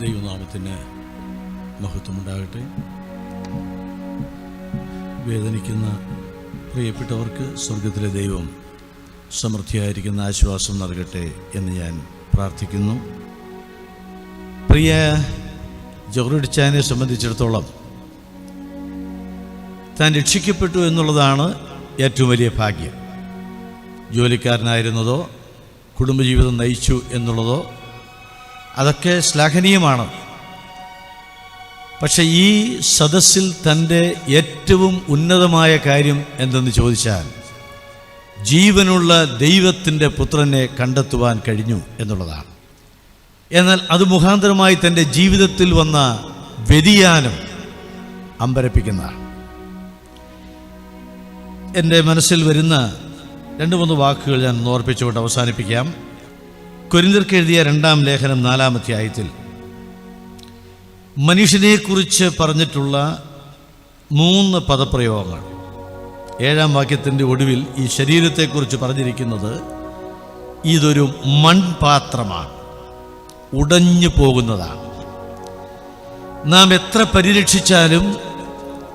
ദൈവനാമത്തിന് മഹത്വമുണ്ടാകട്ടെ. വേദനിക്കുന്ന പ്രിയപ്പെട്ടവർക്ക് സ്വർഗത്തിലെ ദൈവം സമൃദ്ധിയായിരിക്കുന്ന ആശ്വാസം നൽകട്ടെ എന്ന് ഞാൻ പ്രാർത്ഥിക്കുന്നു. പ്രിയ ജോറിഡിച്ചാനെ സംബന്ധിച്ചിടത്തോളം താൻ രക്ഷിക്കപ്പെട്ടു എന്നുള്ളതാണ് ഏറ്റവും വലിയ ഭാഗ്യം. ജോലിക്കാരനായിരുന്നതോ കുടുംബജീവിതം നയിച്ചു എന്നുള്ളതോ അതൊക്കെ ശ്ലാഘനീയമാണ്. പക്ഷെ ഈ സദസ്സിൽ തന്റെ ഏറ്റവും ഉന്നതമായ കാര്യം എന്തെന്ന് ചോദിച്ചാൽ ജീവനുള്ള ദൈവത്തിന്റെ പുത്രനെ കണ്ടെത്തുവാൻ കഴിഞ്ഞു എന്നുള്ളതാണ്. എന്നാൽ അത് മുഖാന്തരമായി തന്റെ ജീവിതത്തിൽ വന്ന വ്യതിയാനം അമ്പരപ്പിക്കുന്നതാണ്. എന്റെ മനസ്സിൽ വരുന്ന രണ്ട് മൂന്ന് വാക്കുകൾ ഞാൻ ഓർപ്പിച്ചുകൊണ്ട് അവസാനിപ്പിക്കാം. കൊരിന്തർക്ക് എഴുതിയ രണ്ടാം ലേഖനം നാലാം അധ്യായത്തിൽ മനുഷ്യനെക്കുറിച്ച് പറഞ്ഞിട്ടുള്ള മൂന്ന് പദപ്രയോഗങ്ങൾ. ഏഴാം വാക്യത്തിന്റെ ഒടുവിൽ ഈ ശരീരത്തെക്കുറിച്ച് പറഞ്ഞിരിക്കുന്നത് ഇതൊരു മൺപാത്രമാണ് ഉടഞ്ഞു പോകുന്നതാണ്. നാം എത്ര പരിരക്ഷിച്ചാലും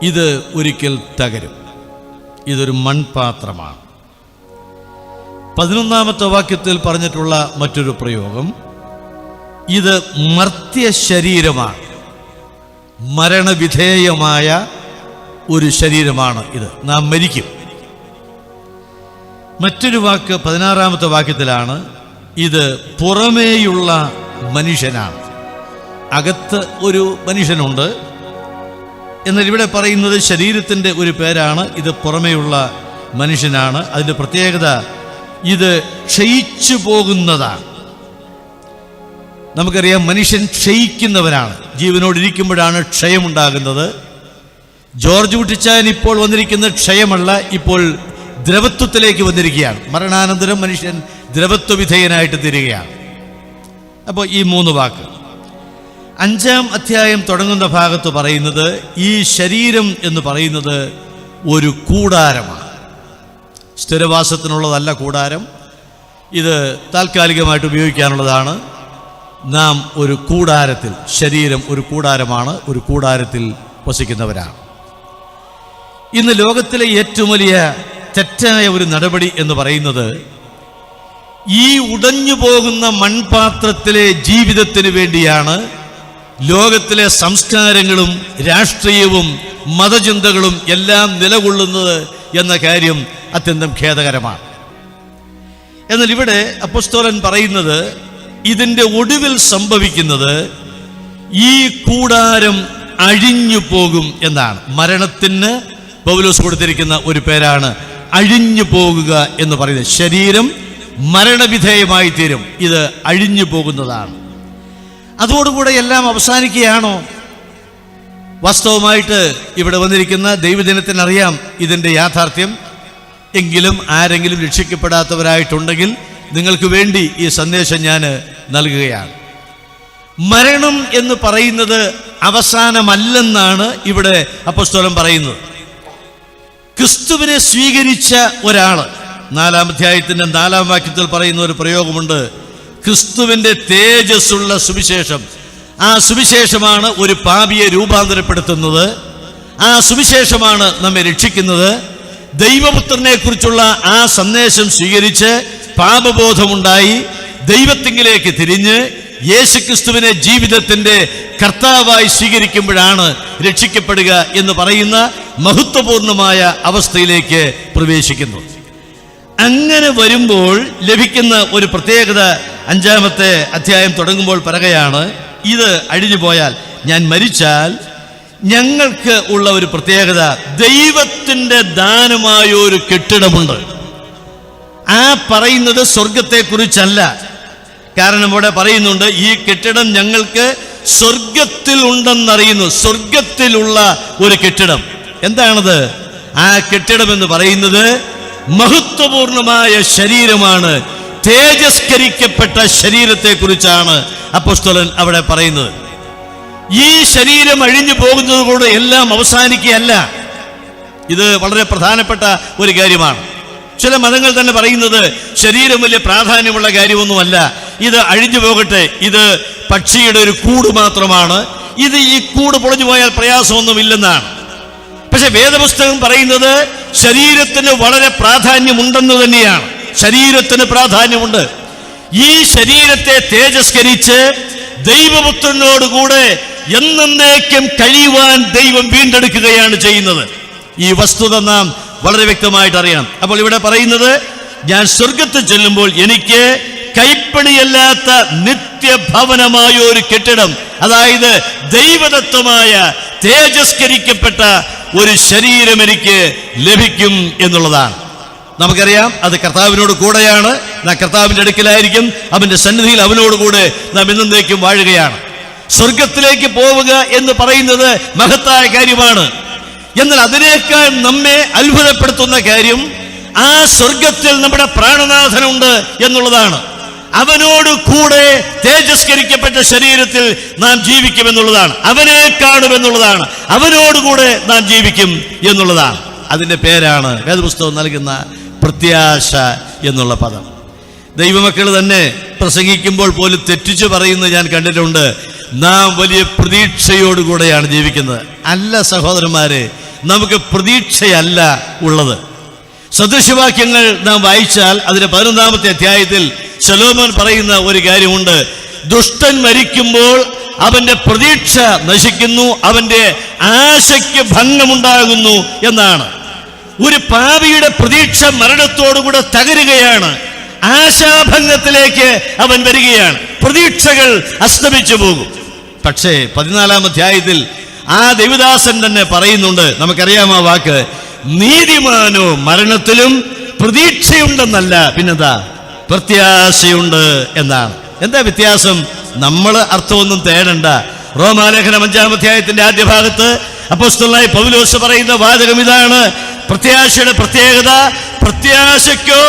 ഇത് ഒരിക്കൽ തകരും. ഇതൊരു മൺപാത്രമാണ്. പതിനൊന്നാമത്തെ വാക്യത്തിൽ പറഞ്ഞിട്ടുള്ള മറ്റൊരു പ്രയോഗം. ഇത് മർത്യ ശരീരമാണ്. മരണവിധേയമായ ഒരു ശരീരമാണ് ഇത്. നാം മരിക്കും. മറ്റൊരു വാക്ക് പതിനാറാമത്തെ വാക്യത്തിലാണ്. ഇത് പുറമേയുള്ള മനുഷ്യനാണ്. അകത്ത് ഒരു മനുഷ്യനുണ്ട്. എന്നാൽ ഇവിടെ പറയുന്നത് ശരീരത്തിന്റെ ഒരു പേരാണ്. ഇത് പുറമേയുള്ള മനുഷ്യനാണ്. അതിന്റെ പ്രത്യേകത ഇത് ക്ഷയിച്ചു പോകുന്നതാണ്. നമുക്കറിയാം മനുഷ്യൻ ക്ഷയിക്കുന്നവനാണ്. ജീവനോടിരിക്കുമ്പോഴാണ് ക്ഷയമുണ്ടാകുന്നത്. ജോർജ് കുട്ടിച്ചാൻ ഇപ്പോൾ വന്നിരിക്കുന്ന ക്ഷയമല്ല ഇപ്പോൾ ദ്രവത്വത്തിലേക്ക് വന്നിരിക്കുകയാണ്. മരണാനന്തരം മനുഷ്യൻ ദ്രവത്വ വിധേയനായിട്ട് തീരുകയാണ്. അപ്പോൾ ഈ മൂന്ന് വാക്ക്. അഞ്ചാം അധ്യായം തുടങ്ങുന്ന ഭാഗത്ത് പറയുന്നത് ഈ ശരീരം എന്ന് പറയുന്നത് ഒരു കൂടാരമാണ്. സ്ഥിരവാസത്തിനുള്ളതല്ല കൂടാരം. ഇത് താൽക്കാലികമായിട്ട് ഉപയോഗിക്കാനുള്ളതാണ്. നാം ഒരു കൂടാരത്തിൽ ശരീരം ഒരു കൂടാരമാണ് ഒരു കൂടാരത്തിൽ വസിക്കുന്നവരാണ്. ഇന്ന് ലോകത്തിലെ ഏറ്റവും വലിയ തെറ്റായ ഒരു നടപടി എന്ന് പറയുന്നത് ഈ ഉടഞ്ഞു പോകുന്ന മൺപാത്രത്തിലെ ജീവിതത്തിന് വേണ്ടിയാണ് ലോകത്തിലെ സംസ്കാരങ്ങളും രാഷ്ട്രീയവും മതചിന്തകളും എല്ലാം നിലകൊള്ളുന്നത് എന്ന കാര്യം അത്യന്തം ഖേദകരമാണ്. എന്നാൽ ഇവിടെ അപ്പസ്തോലൻ പറയുന്നത് ഇതിന്റെ ഒടുവിൽ സംഭവിക്കുന്നത് ഈ കൂടാരം അഴിഞ്ഞു പോകും എന്നാണ്. മരണത്തിന് പൗലോസ് കൊടുത്തിരിക്കുന്ന ഒരു പേരാണ് അഴിഞ്ഞു പോകുക എന്ന് പറയുന്നത്. ശരീരം മരണവിധേയമായി തീരും. ഇത് അഴിഞ്ഞു പോകുന്നതാണ്. അതോടുകൂടെ എല്ലാം അവസാനിക്കുകയാണോ? വാസ്തവമായിട്ട് ഇവിടെ വന്നിരിക്കുന്ന ദൈവദിനത്തിനറിയാം ഇതിന്റെ യാഥാർത്ഥ്യം. എങ്കിലും ആരെങ്കിലും രക്ഷിക്കപ്പെടാത്തവരായിട്ടുണ്ടെങ്കിൽ നിങ്ങൾക്ക് വേണ്ടി ഈ സന്ദേശം ഞാൻ നൽകുകയാണ്. മരണം എന്ന് പറയുന്നത് അവസാനമല്ലെന്നാണ് ഇവിടെ അപ്പസ്തോലം പറയുന്നത്. ക്രിസ്തുവിനെ സ്വീകരിച്ച ഒരാൾ നാലാം അധ്യായത്തിന്റെ നാലാം വാക്യത്തിൽ പറയുന്ന ഒരു പ്രയോഗമുണ്ട്. ക്രിസ്തുവിന്റെ തേജസ്സുള്ള സുവിശേഷം. ആ സുവിശേഷമാണ് ഒരു പാപിയെ രൂപാന്തരപ്പെടുത്തുന്നത്. ആ സുവിശേഷമാണ് നമ്മെ രക്ഷിക്കുന്നത്. ദൈവപുത്രനെ കുറിച്ചുള്ള ആ സന്ദേശം സ്വീകരിച്ച് പാപബോധമുണ്ടായി ദൈവത്തിങ്കിലേക്ക് തിരിഞ്ഞ് യേശുക്രിസ്തുവിനെ ജീവിതത്തിന്റെ കർത്താവായി സ്വീകരിക്കുമ്പോഴാണ് രക്ഷിക്കപ്പെടുക എന്ന് പറയുന്ന മഹത്വപൂർണമായ അവസ്ഥയിലേക്ക് പ്രവേശിക്കുന്നു. അങ്ങനെ വരുമ്പോൾ ലഭിക്കുന്ന ഒരു പ്രത്യേകത അഞ്ചാമത്തെ അധ്യായം തുടങ്ങുമ്പോൾ പറയുകയാണ് ഇത് അഴിഞ്ഞു പോയാൽ ഞാൻ മരിച്ചാൽ ഞങ്ങൾക്ക് ഉള്ള ഒരു പ്രത്യേകത ദൈവത്തിന്റെ ദാനമായ ഒരു കെട്ടിടമുണ്ട്. ആ പറയുന്നത് സ്വർഗത്തെക്കുറിച്ചല്ല കാരണം ഇവിടെ പറയുന്നുണ്ട് ഈ കെട്ടിടം ഞങ്ങൾക്ക് സ്വർഗത്തിൽ ഉണ്ടെന്നറിയുന്നു. സ്വർഗത്തിലുള്ള ഒരു കെട്ടിടം. എന്താണത്? ആ കെട്ടിടം എന്ന് പറയുന്നത് മഹത്വപൂർണമായ ശരീരമാണ്. തേജസ്കരിക്കപ്പെട്ട ശരീരത്തെക്കുറിച്ചാണ് അപ്പോസ്തലൻ അവിടെ പറയുന്നത്. ഈ ശരീരം അഴിഞ്ഞു പോകുന്നത് കൂടെ എല്ലാം അവസാനിക്കുകയല്ല. ഇത് വളരെ പ്രധാനപ്പെട്ട ഒരു കാര്യമാണ്. ചില മതങ്ങൾ തന്നെ പറയുന്നത് ശരീരം വലിയ പ്രാധാന്യമുള്ള കാര്യമൊന്നുമല്ല. ഇത് അഴിഞ്ഞു പോകട്ടെ. ഇത് പക്ഷിയുടെ ഒരു കൂട് മാത്രമാണ്. ഇത് ഈ കൂട് പൊളിഞ്ഞു പോയാൽ പ്രയാസമൊന്നുമില്ലെന്നാണ്. പക്ഷെ വേദപുസ്തകം പറയുന്നത് ശരീരത്തിന് വളരെ പ്രാധാന്യമുണ്ടെന്ന് തന്നെയാണ്. ശരീരത്തിന് പ്രാധാന്യമുണ്ട്. ഈ ശരീരത്തെ തേജസ്കരിച്ച് ദൈവപുത്രനോടുകൂടെ എന്നേക്കും കഴിയുവാൻ ദൈവം വീണ്ടെടുക്കുകയാണ് ചെയ്യുന്നത്. ഈ വസ്തുത നാം വളരെ വ്യക്തമായിട്ട് അറിയണം. അപ്പോൾ ഇവിടെ പറയുന്നത് ഞാൻ സ്വർഗത്തിൽ ചെല്ലുമ്പോൾ എനിക്ക് കൈപ്പണിയല്ലാത്ത നിത്യഭവനമായ ഒരു കെട്ടിടം അതായത് ദൈവദത്തമായ തേജസ്കരിക്കപ്പെട്ട ഒരു ശരീരം എനിക്ക് ലഭിക്കും എന്നുള്ളതാണ്. നമുക്കറിയാം അത് കർത്താവിനോട് കൂടെയാണ്. നാം കർത്താവിന്റെ അടുക്കലായിരിക്കും. അവന്റെ സന്നിധിയിൽ അവനോട് കൂടെ നാം എന്നേക്കും വാഴുകയാണ്. സ്വർഗത്തിലേക്ക് പോവുക എന്ന് പറയുന്നത് മഹത്തായ കാര്യമാണ്. എന്നാൽ അതിനേക്കാൾ നമ്മെ അത്ഭുതപ്പെടുത്തുന്ന കാര്യം ആ സ്വർഗത്തിൽ നമ്മുടെ പ്രാണനാഥനുണ്ട് എന്നുള്ളതാണ്. അവനോട് കൂടെ തേജസ്കരിക്കപ്പെട്ട ശരീരത്തിൽ നാം ജീവിക്കും എന്നുള്ളതാണ് അവനെ കാണും കാണുമെന്നുള്ളതാണ് അവനോടുകൂടെ നാം ജീവിക്കും എന്നുള്ളതാണ്. അതിന്റെ പേരാണ് വേദപുസ്തകം നൽകുന്ന പ്രത്യാശ എന്നുള്ള പദം. ദൈവമക്കൾ തന്നെ പ്രസംഗിക്കുമ്പോൾ പോലും തെറ്റിച്ചു പറയുന്നത് ഞാൻ കണ്ടിട്ടുണ്ട്. നാം വലിയ പ്രതീക്ഷയോടുകൂടെയാണ് ജീവിക്കുന്നത്. അല്ല സഹോദരന്മാരെ നമുക്ക് പ്രതീക്ഷയല്ല ഉള്ളത്. സദൃശവാക്യങ്ങൾ നാം വായിച്ചാൽ അതിന്റെ പതിനൊന്നാമത്തെ അധ്യായത്തിൽ ശലോമോൻ പറയുന്ന ഒരു കാര്യമുണ്ട്. ദുഷ്ടൻ മരിക്കുമ്പോൾ അവന്റെ പ്രതീക്ഷ നശിക്കുന്നു അവന്റെ ആശയ്ക്ക് ഭംഗമുണ്ടാകുന്നു എന്നാണ്. ഒരു പാപിയുടെ പ്രതീക്ഷ മരണത്തോടുകൂടെ തകരുകയാണ്. ആശാഭംഗത്തിലേക്ക് അവൻ വരികയാണ്. പ്രതീക്ഷകൾ അസ്തമിച്ചു പോകും. പക്ഷേ പതിനാലാം അധ്യായത്തിൽ ആ ദേവിദാസൻ തന്നെ പറയുന്നുണ്ട് നമുക്കറിയാം ആ വാക്ക് നീതിമാനോ മരണത്തിലും പ്രതീക്ഷയുണ്ടെന്നല്ല പിന്നെന്താ? പ്രത്യാശയുണ്ട് എന്നാണ് എന്താ വ്യത്യാസം? നമ്മൾ അർത്ഥമൊന്നും തേടണ്ട. റോമാലേഖനം അഞ്ചാം അധ്യായത്തിന്റെ ആദ്യ ഭാഗത്ത് അപ്പോസ്തലനായ പൗലോസ് പറയുന്ന വാചകം ഇതാണ് പ്രത്യാശയുടെ പ്രത്യേകത പ്രത്യാശയ്ക്കോ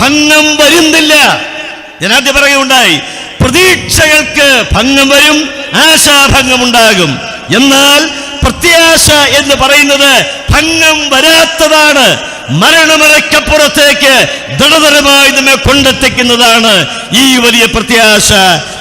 ഭംഗം വരുന്നില്ല. ഞാൻ ആദ്യം പറയുകയുണ്ടായി പ്രതീക്ഷകൾക്ക് ഭംഗം വരും ആശാഭംഗമുണ്ടാകും. എന്നാൽ പ്രത്യാശ എന്ന് പറയുന്നത് ഭംഗം വരാത്തതാണ്. മരണമറയ്ക്കപ്പുറത്തേക്ക് ദൃഢതരമായി നമ്മെ കൊണ്ടെത്തിക്കുന്നതാണ് ഈ വലിയ പ്രത്യാശ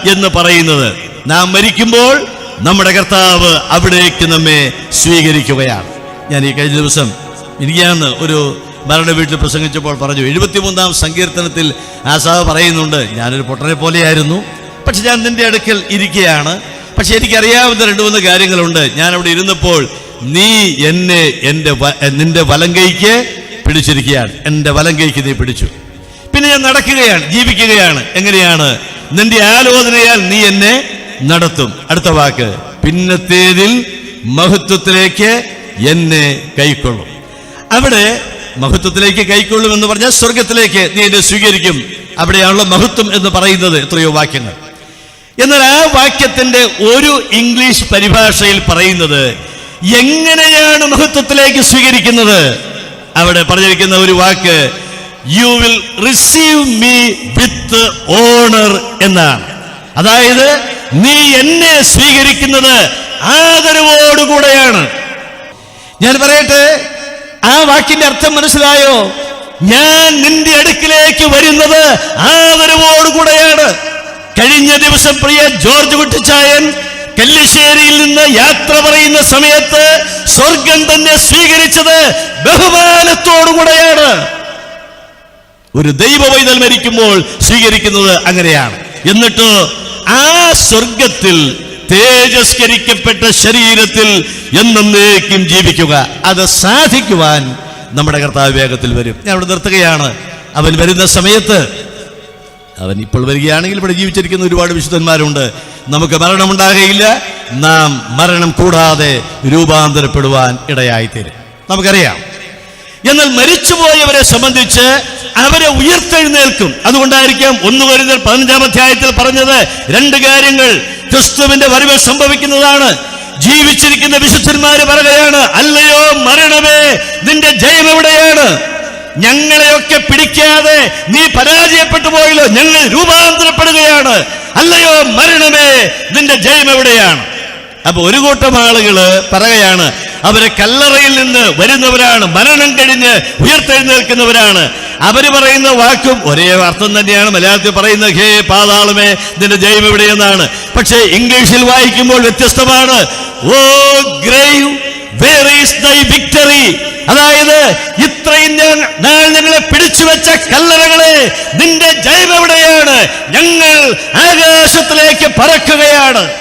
എന്ന് പറയുന്നത്. നാം മരിക്കുമ്പോൾ നമ്മുടെ കർത്താവ് അവിടേക്ക് നമ്മെ സ്വീകരിക്കുകയാണ്. ഞാൻ ഈ കഴിഞ്ഞ ദിവസം ഇരിക്കാന്ന് ഒരു മരണ വീട്ടിൽ പ്രസംഗിച്ചപ്പോൾ പറഞ്ഞു എഴുപത്തിമൂന്നാം സങ്കീർത്തനത്തിൽ ആസാവ് പറയുന്നുണ്ട് ഞാനൊരു പൊട്ടനെ പോലെയായിരുന്നു പക്ഷെ ഞാൻ നിന്റെ അടുക്കൽ ഇരിക്കുകയാണ്. പക്ഷെ എനിക്കറിയാവുന്ന രണ്ട് മൂന്ന് കാര്യങ്ങളുണ്ട്. ഞാൻ അവിടെ ഇരുന്നപ്പോൾ നീ എന്നെ എന്റെ നിന്റെ വലം കൈക്ക് പിടിച്ചിരിക്കുകയാണ്. എന്റെ വലം കൈക്ക് നീ പിടിച്ചു. പിന്നെ ഞാൻ നടക്കുകയാണ് ജീവിക്കുകയാണ്. എങ്ങനെയാണ്? നിന്റെ ആലോചനയാൽ നീ എന്നെ നടത്തും. അടുത്ത വാക്ക്. പിന്നത്തേതിൽ മഹത്വത്തിലേക്ക് എന്നെ കൈക്കൊള്ളും. അവിടെ മഹത്വത്തിലേക്ക് കൈക്കൊള്ളും എന്ന് പറഞ്ഞാൽ സ്വർഗത്തിലേക്ക് നീ എന്നെ സ്വീകരിക്കും. അവിടെയാണല്ലോ മഹത്വം എന്ന് പറയുന്നത്. എത്രയോ വാക്യങ്ങൾ. എന്നാൽ ആ വാക്യത്തിന്റെ ഒരു ഇംഗ്ലീഷ് പരിഭാഷയിൽ പറയുന്നത് എങ്ങനെയാണ് മഹത്വത്തിലേക്ക് സ്വീകരിക്കുന്നത്? അവിടെ പറഞ്ഞിരിക്കുന്ന ഒരു വാക്ക് you will receive me with honour എന്നാണ്. അതായത് നീ എന്നെ സ്വീകരിക്കുന്നത് ആദരവോടുകൂടെയാണ്. ഞാൻ പറയട്ടെ ആ വാക്കിന്റെ അർത്ഥം മനസ്സിലായോ? ഞാൻ നിന്റെ അടുക്കിലേക്ക് വരുന്നത് ആദരവോടുകൂടെയാണ്. കഴിഞ്ഞ ദിവസം പ്രിയ ജോർജ് കുട്ടിച്ചായൻ കല്ലിശ്ശേരിയിൽ നിന്ന് യാത്ര പറയുന്ന സമയത്ത് സ്വർഗം തന്നെ സ്വീകരിച്ചത് ബഹുമാനത്തോടുകൂടെയാണ്. ഒരു ദൈവ വൈതൽ മരിക്കുമ്പോൾ സ്വീകരിക്കുന്നത് അങ്ങനെയാണ്. എന്നിട്ട് ആ സ്വർഗത്തിൽ തേജസ്കരിക്കപ്പെട്ട ശരീരത്തിൽ എന്നേക്കും ജീവിക്കുക. അത് സാധിക്കുവാൻ നമ്മുടെ കർത്താവ് വേഗത്തിൽ വരും. ഞാൻ അവിടെ നിർത്തുകയാണ്. അവൻ വരുന്ന സമയത്ത് അവൻ ഇപ്പോൾ വരികയാണെങ്കിൽ ഇവിടെ ജീവിച്ചിരിക്കുന്ന ഒരുപാട് വിശുദ്ധന്മാരുണ്ട്. നമുക്ക് മരണം മരണമുണ്ടാകുകയില്ല നാം മരണം കൂടാതെ രൂപാന്തരപ്പെടുവാൻ ഇടയായിത്തീരും. നമുക്കറിയാം. എന്നാൽ മരിച്ചുപോയവരെ സംബന്ധിച്ച് അവരെ ഉയർത്തെഴുന്നേൽക്കും. അതുകൊണ്ടായിരിക്കാം ഒന്ന് വരുന്ന പതിനഞ്ചാം അധ്യായത്തിൽ പറഞ്ഞത് രണ്ട് കാര്യങ്ങൾ ക്രിസ്തുവിന്റെ വരവ് സംഭവിക്കുന്നതാണ്. ജീവിച്ചിരിക്കുന്ന വിശുദ്ധന്മാര് പറയുകയാണ് അല്ലയോ മരണമേ നിന്റെ ജയം എവിടെയാണ്? ഞങ്ങളെയൊക്കെ പിടിക്കാതെ നീ പരാജയപ്പെട്ടു പോയല്ലോ. ഞങ്ങൾ രൂപാന്തരപ്പെടുകയാണ്. അല്ലയോ മരണമേ നിന്റെ ജയം എവിടെയാണ്? അപ്പൊ ഒരു കൂട്ടം ആളുകൾ പറയുകയാണ് അവരെ കല്ലറയിൽ നിന്ന് വരുന്നവരാണ് മരണം കഴിഞ്ഞ് ഉയർത്തെഴുന്നേൽക്കുന്നവരാണ്. അവർ പറയുന്ന വാക്കും ഒരേ അർത്ഥം തന്നെയാണ്. മലയാളത്തിൽ പറയുന്നത് ഹേ പാതാളമേ നിന്റെ ജയം എവിടെയെന്നാണ്. പക്ഷേ ഇംഗ്ലീഷിൽ വായിക്കുമ്പോൾ വ്യത്യസ്തമാണ്. ഓ ഗ്രേവ് വിക്ടറി അതായത് ഇത്രയും നാൾ ഞങ്ങളെ പിടിച്ചു വെച്ച കല്ലറകളെ നിന്റെ ജയം എവിടെയാണ്? ഞങ്ങൾ ആകാശത്തിലേക്ക് പറക്കുകയാണ്.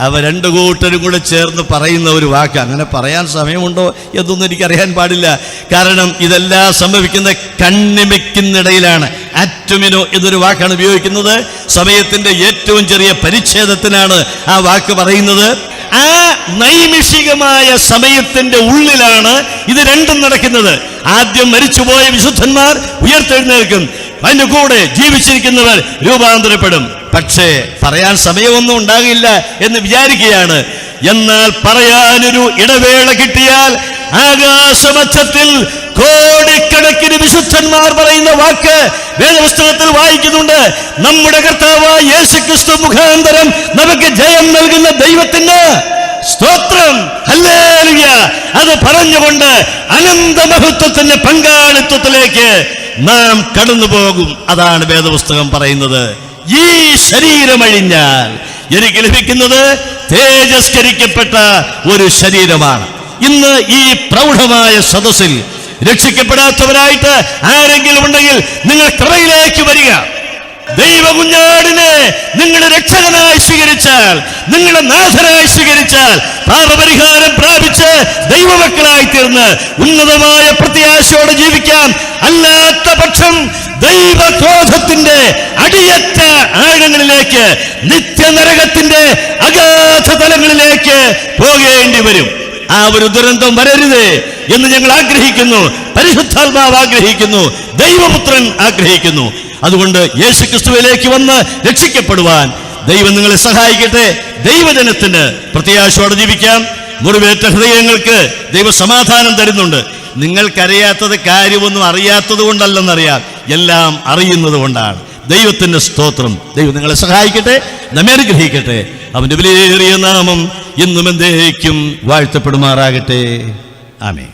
അവ രണ്ടു കൂട്ടരും കൂടെ ചേർന്ന് പറയുന്ന ഒരു വാക്ക്. അങ്ങനെ പറയാൻ സമയമുണ്ടോ എന്നൊന്നും എനിക്കറിയാൻ പാടില്ല. കാരണം ഇതെല്ലാം സംഭവിക്കുന്ന കണ്ണിമയ്ക്കുന്നിടയിലാണ് അറ്റുമിനോ എന്നൊരു വാക്കാണ് ഉപയോഗിക്കുന്നത്. സമയത്തിന്റെ ഏറ്റവും ചെറിയ പരിച്ഛേദത്തിനാണ് ആ വാക്ക് പറയുന്നത്. ആ നൈമിഷികമായ സമയത്തിന്റെ ഉള്ളിലാണ് ഇത് രണ്ടും നടക്കുന്നത്. ആദ്യം മരിച്ചുപോയ വിശുദ്ധന്മാർ ഉയർത്തെഴുന്നേൽക്കും. അതിന്റെ കൂടെ ജീവിച്ചിരിക്കുന്നവർ രൂപാന്തരപ്പെടും. പക്ഷേ പറയാൻ സമയമൊന്നും ഉണ്ടാകില്ല എന്ന് വിചാരിക്കുകയാണ്. എന്നാൽ പറയാനൊരു ഇടവേള കിട്ടിയാൽ ആകാശമച്ചത്തിൽ കോടിക്കണക്കിന് വിശുദ്ധന്മാർ പറയുന്ന വാക്ക് വേദപുസ്തകത്തിൽ വായിക്കുന്നുണ്ട്. നമ്മുടെ കർത്താവായ യേശുക്രിസ്തു മുഖാന്തരം നമുക്ക് ജയം നൽകുന്ന ദൈവത്തിന്. സ്തോത്രം. അത് പറഞ്ഞുകൊണ്ട് അനന്ത മഹത്വത്തിന്റെ പങ്കാളിത്വത്തിലേക്ക് നാം കടന്നു പോകും. അതാണ് വേദപുസ്തകം പറയുന്നത്. ഈ ശരീരമഴിഞ്ഞാൽ എനിക്ക് ലഭിക്കുന്നത് തേജസ്കരിക്കപ്പെട്ട ഒരു ശരീരമാണ്. ഇന്ന് ഈ പ്രൗഢമായ സദസ്സിൽ രക്ഷിക്കപ്പെടാത്തവരായിട്ട് ആരെങ്കിലും ഉണ്ടെങ്കിൽ നിങ്ങൾ കൃപയിലേക്ക് വരിക. ദൈവകുഞ്ഞാടിനെ നിങ്ങൾ രക്ഷകനായി സ്വീകരിച്ചാൽ നിങ്ങളുടെ നാഥനായി സ്വീകരിച്ചാൽ പാപപരിഹാരം പ്രാപിച്ച് ദൈവമക്കളായി തീർന്ന് ഉന്നതമായ പ്രത്യാശയോടെ ജീവിക്കാൻ അല്ലാത്ത പക്ഷം ദൈവക്രോധത്തിന്റെ അടിയറ്റ ആഴങ്ങളിലേക്ക് നിത്യനരകത്തിന്റെ അഗാധ തലങ്ങളിലേക്ക് പോകേണ്ടി വരും. ആ ഒരു ദുരന്തം വരരുത് എന്ന് ഞങ്ങൾ ആഗ്രഹിക്കുന്നു. പരിശുദ്ധാത്മാവ് ആഗ്രഹിക്കുന്നു. ദൈവപുത്രൻ ആഗ്രഹിക്കുന്നു. അതുകൊണ്ട് യേശു ക്രിസ്തുവിലേക്ക് വന്ന് രക്ഷിക്കപ്പെടുവാൻ ദൈവം നിങ്ങളെ സഹായിക്കട്ടെ. ദൈവജനത്തിന് പ്രത്യാശയോടെ ജീവിക്കാം. മുറിവേറ്റ ഹൃദയങ്ങൾക്ക് ദൈവ സമാധാനം തരുന്നുണ്ട്. നിങ്ങൾക്കറിയാത്തത് കാര്യമൊന്നും അറിയാത്തത് കൊണ്ടല്ലെന്നറിയാം. എല്ലാം അറിയുന്നത് കൊണ്ടാണ്. ദൈവത്തിന്റെ സ്തോത്രം ദൈവം നിങ്ങളെ സഹായിക്കട്ടെ നമ്മെ അനുഗ്രഹിക്കട്ടെ. അവന്റെ വിലയേറിയ നാമം ഇന്നും എന്തേക്കും വാഴ്ത്തപ്പെടുമാറാകട്ടെ. ആമേ